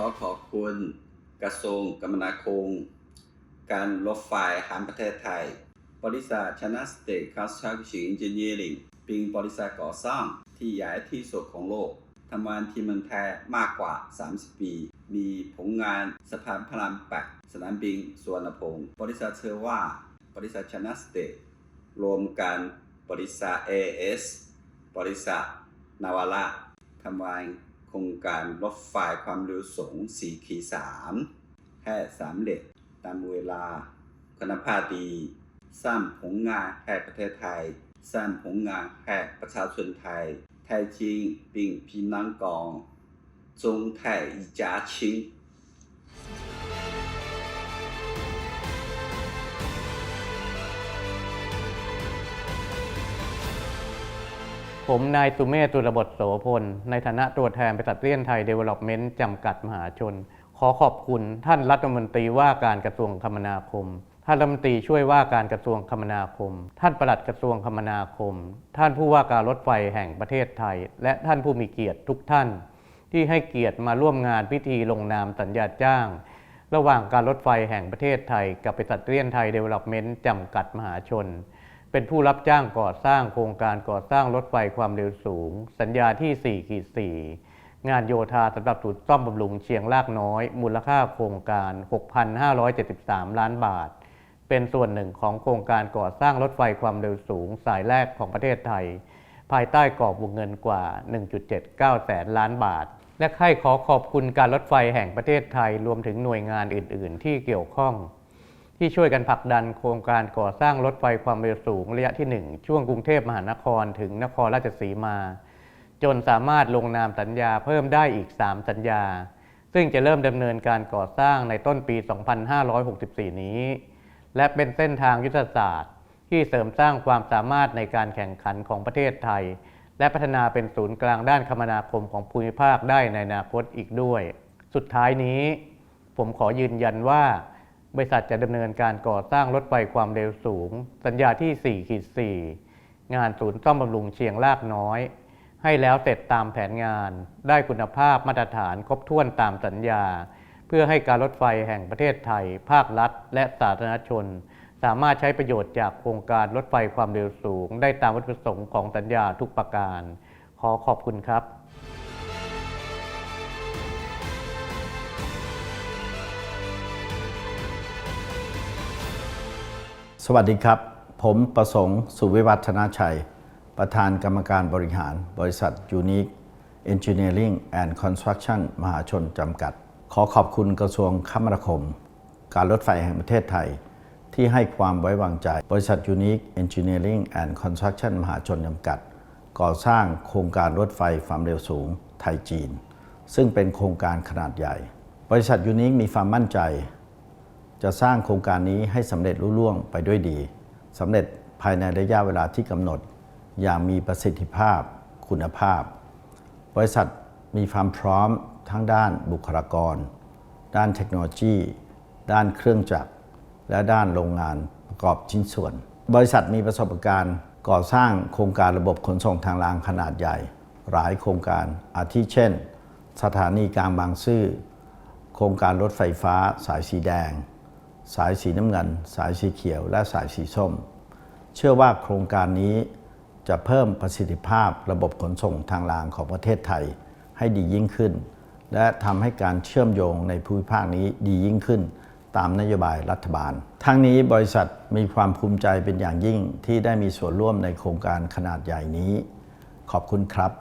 ขอขอบคุณกระทรวงคมนาคม การรถไฟแห่งประเทศไทย บริษัทชนะสเตทค o ส s t r u c t i o n Engineering เป็นบริษัทก่อสร้างที่ใหญ่ที่สุดของโลกทำงานที่เมืองไทยมากกว่า 30 ปี มีผลงานสะพานพระรามแปดสนามบินสุวรรณภูมิบริษัทเชื่อว่า บริษัทชนะสเตทรวมกันบริษัท AS บริษัทนาวาระทำงาน โครงการรถไฟความเร็วสูง4ขี3แค่สามเหล็กตามเวลาคุณภาพดี สร้างผลงานแห่ประเทศไทย สร้างผลงานแห่ประชาชนไทย ไทยจริงปิงพินังกอง จงไทยอีจ้า ผมนายสุเมธตุรบทโสพล ในฐานะตัวแทนบริษัทเลียนไทยเดเวล็อปเมนต์จำกัดมหาชน ขอขอบคุณท่านรัฐมนตรีว่าการกระทรวงคมนาคม ท่านรัฐมนตรีช่วยว่าการกระทรวงคมนาคม ท่านปลัดกระทรวงคมนาคม ท่านผู้ว่าการรถไฟแห่งประเทศไทย และท่านผู้มีเกียรติทุกท่าน ที่ให้เกียรติมาร่วมงานพิธีลงนามสัญญาจ้าง ระหว่างการรถไฟแห่งประเทศไทย กับบริษัทเลียนไทยเดเวล็อปเมนต์จำกัดมหาชน เป็นผู้รับจ้างก่อสร้างโครงการก่อสร้างรถไฟความเร็วสูง สัญญาที่4ขีด4งานโยธาสำหรับจุดซ่อมบำรุงเชียงรากน้อย มูลค่าโครงการ 6,573 ล้านบาท เป็นส่วนหนึ่งของโครงการก่อสร้างรถไฟความเร็วสูง สายแรกของประเทศไทย ภายใต้กรอบวงเงินกว่า 1.79 แสนล้านบาท และให้ขอขอบคุณการรถไฟแห่งประเทศไทยรวมถึงหน่วยงานอื่น ๆ ที่เกี่ยวข้อง ที่ช่วยกันผลักดันโครงการก่อสร้างรถไฟความเร็วสูงระยะที่ 1 ช่วงกรุงเทพมหานครถึงนครราชสีมา จนสามารถลงนามสัญญาเพิ่มได้อีก 3 สัญญา ซึ่งจะเริ่มดำเนินการก่อสร้างในต้นปี 2564 นี้ และเป็นเส้นทางยุทธศาสตร์ ที่เสริมสร้างความสามารถในการแข่งขันของประเทศไทย และพัฒนาเป็นศูนย์กลางด้านคมนาคมของภูมิภาคได้ในอนาคตอีกด้วย สุดท้ายนี้ ผมขอยืนยันว่า บริษัทจะดำเนินการก่อสร้างรถไฟความเร็วสูง สัญญาที่4ขีด4งานศูนย์ซ่อมบำรุงเชียงรากน้อย ให้แล้วเสร็จตามแผนงาน ได้คุณภาพมาตรฐานครบถ้วนตามสัญญา เพื่อให้การรถไฟแห่งประเทศไทย ภาครัฐ และสาธารณชน สามารถใช้ประโยชน์จากโครงการรถไฟความเร็วสูง ได้ตามวัตถุประสงค์ของสัญญาทุกประการ ขอขอบคุณครับ สวัสดีครับ ผมประสงค์สุวิวัฒนาชัย ประธานกรรมการบริหาร บริษัท Unique Engineering and Construction มหาชนจำกัด ขอขอบคุณกระทรวงคมนาคม การรถไฟแห่งประเทศไทย ที่ให้ความไว้วางใจ บริษัท Unique Engineering and Construction มหาชนจำกัด ก่อสร้างโครงการรถไฟความเร็วสูงไทยจีน ซึ่งเป็นโครงการขนาดใหญ่ บริษัท Unique มีความมั่นใจ จะสร้างโครงการนี้ให้สำเร็จรุ่ล่วงไปด้วยดีสำเร็จภายในระยะเวลาที่กำหนด อย่างมีประสิทธิภาพคุณภาพ บริษัทมีความพร้อมทั้งด้านบุคลากร ด้านเทคโนโลยี ด้านเครื่องจักร และด้านโรงงานประกอบชิ้นส่วน บริษัทมีประสบการณ์ก่อสร้างโครงการระบบขนส่งทางรางขนาดใหญ่ หลายโครงการอาทิเช่น สถานีกลางบางซื่อ โครงการรถไฟฟ้าสายสีแดง สายสีน้ำเงิน สายสีเขียว และสายสีส้ม เชื่อว่าโครงการนี้จะเพิ่มประสิทธิภาพระบบขนส่งทางรางของประเทศไทยให้ดียิ่งขึ้น และทำให้การเชื่อมโยงในภูมิภาคนี้ดียิ่งขึ้น ตามนโยบายรัฐบาล ทั้งนี้บริษัทมีความภูมิใจเป็นอย่างยิ่งที่ได้มีส่วนร่วมในโครงการขนาดใหญ่นี้ ขอบคุณครับ